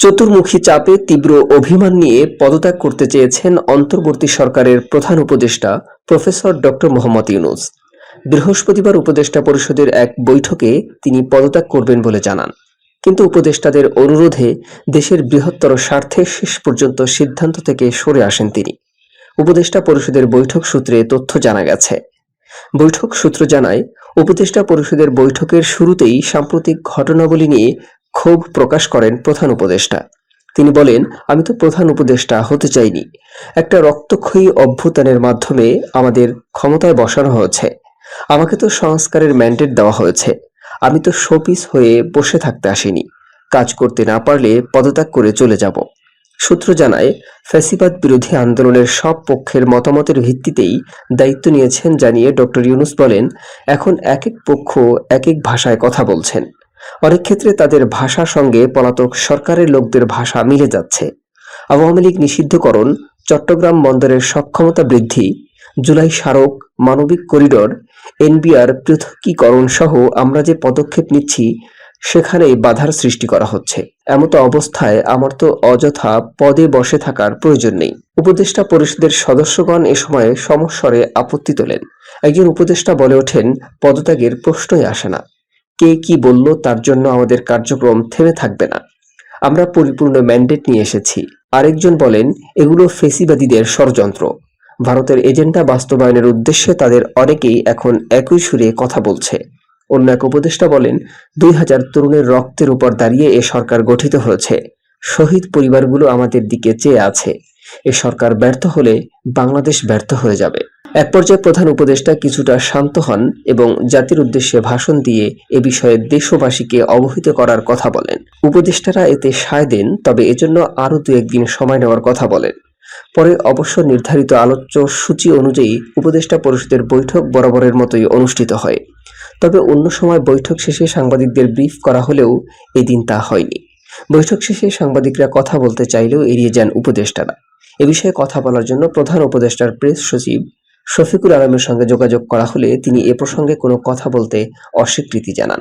চতুর্মুখী চাপে তীব্র অভিমান নিয়ে পদত্যাগ করতে চেয়েছেন অন্তর্বর্তী সরকারের প্রধান উপদেষ্টা প্রফেসর ডক্টর মোহাম্মদ ইউনুস। বৃহস্পতিবার উপদেষ্টা পরিষদের এক বৈঠকে তিনি পদত্যাগ করবেন বলে জানান। কিন্তু উপদেষ্টাদের অনুরোধে দেশের বৃহত্তর স্বার্থে শেষ পর্যন্ত সিদ্ধান্ত থেকে সরে আসেন তিনি। উপদেষ্টা পরিষদের বৈঠক সূত্রে তথ্য জানা গেছে। বৈঠক সূত্র জানায়, উপদেষ্টা পরিষদের বৈঠকের শুরুতেই সাম্প্রতিক ঘটনাবলী নিয়ে ক্ষোভ প্রকাশ করেন প্রধান উপদেষ্টা। তিনি বলেন, আমি তো প্রধান উপদেষ্টা, হতে চাইনি। একটা রক্তক্ষয়ী অভ্যুত্থানের মাধ্যমে আমাদের ক্ষমতায় বসানো হয়েছে। আমাকে তো সংস্কারের ম্যান্ডেট দেওয়া হয়েছে। আমি তো শোপিস হয়ে বসে থাকতে আসিনি। কাজ করতে না পারলে পদত্যাগ করে চলে যাব। সূত্র জানায়, ফ্যাসিবাদ বিরোধী আন্দোলনের সব পক্ষের মতামতের ভিত্তিতেই দায়িত্ব নিয়েছেন জানিয়ে ডক্টর ইউনুস বলেন, এখন এক এক পক্ষ এক এক ভাষায় কথা বলছেন। অনেক ক্ষেত্রে তাদের ভাষার সঙ্গে পলাতক সরকারের লোকদের ভাষা মিলে যাচ্ছে। আওয়ামী লীগ নিষিদ্ধকরণ, চট্টগ্রাম বন্দরের সক্ষমতা বৃদ্ধি, জুলাই স্মারক, মানবিক করিডর, এনবিআর পৃথকীকরণ সহ আমরা যে পদক্ষেপ নিচ্ছি, সেখানেই বাধার সৃষ্টি করা হচ্ছে। এমতো অবস্থায় আমার তো অযথা পদে বসে থাকার প্রয়োজন নেই। উপদেষ্টা পরিষদের সদস্যগণ এ সময় সমস্বরে আপত্তি তোলেন। একজন উপদেষ্টা বলে ওঠেন, পদত্যাগের প্রশ্নই আসে না। কে কি বলল তার জন্য আমাদের কার্যক্রম থেমে থাকবে না। আমরা পরিপূর্ণ ম্যান্ডেট নিয়ে এসেছি। আরেকজন বলেন, এগুলো ফেসিবাদীদের ষড়যন্ত্র। ভারতের এজেন্ডা বাস্তবায়নের উদ্দেশ্যে তাদের অনেকেই এখন একই সুরে কথা বলছে। অন্য এক উপদেষ্টা বলেন, দুই হাজার তরুণের রক্তের উপর দাঁড়িয়ে এ সরকার গঠিত হয়েছে। শহীদ পরিবারগুলো আমাদের দিকে চেয়ে আছে। এ সরকার ব্যর্থ হলে বাংলাদেশ ব্যর্থ হয়ে যাবে। এক পর্যায়ে প্রধান উপদেষ্টা কিছুটা শান্ত হন এবং জাতির উদ্দেশ্যে ভাষণ দিয়ে এ বিষয়ে দেশবাসীকে অবহিত করার কথা বলেন। উপদেষ্টারা এতে সায় দেন, তবে এজন্য আরও দু একদিন সময় নেওয়ার কথা বলেন। পরে অবশ্য নির্ধারিত আলোচ্য সূচি অনুযায়ী উপদেষ্টা পরিষদের বৈঠক বরাবরের মতোই অনুষ্ঠিত হয়। তবে অন্য সময় বৈঠক শেষে সাংবাদিকদের ব্রিফ করা হলেও এদিন তা হয়নি। বৈঠক শেষে সাংবাদিকরা কথা বলতে চাইলেও এড়িয়ে যান উপদেষ্টারা। এ বিষয়ে কথা বলার জন্য প্রধান উপদেষ্টার প্রেস সচিব শফিকুল আলমের সঙ্গে যোগাযোগ করা হলে তিনি এ প্রসঙ্গে কোনো কথা বলতে অস্বীকৃতি জানান।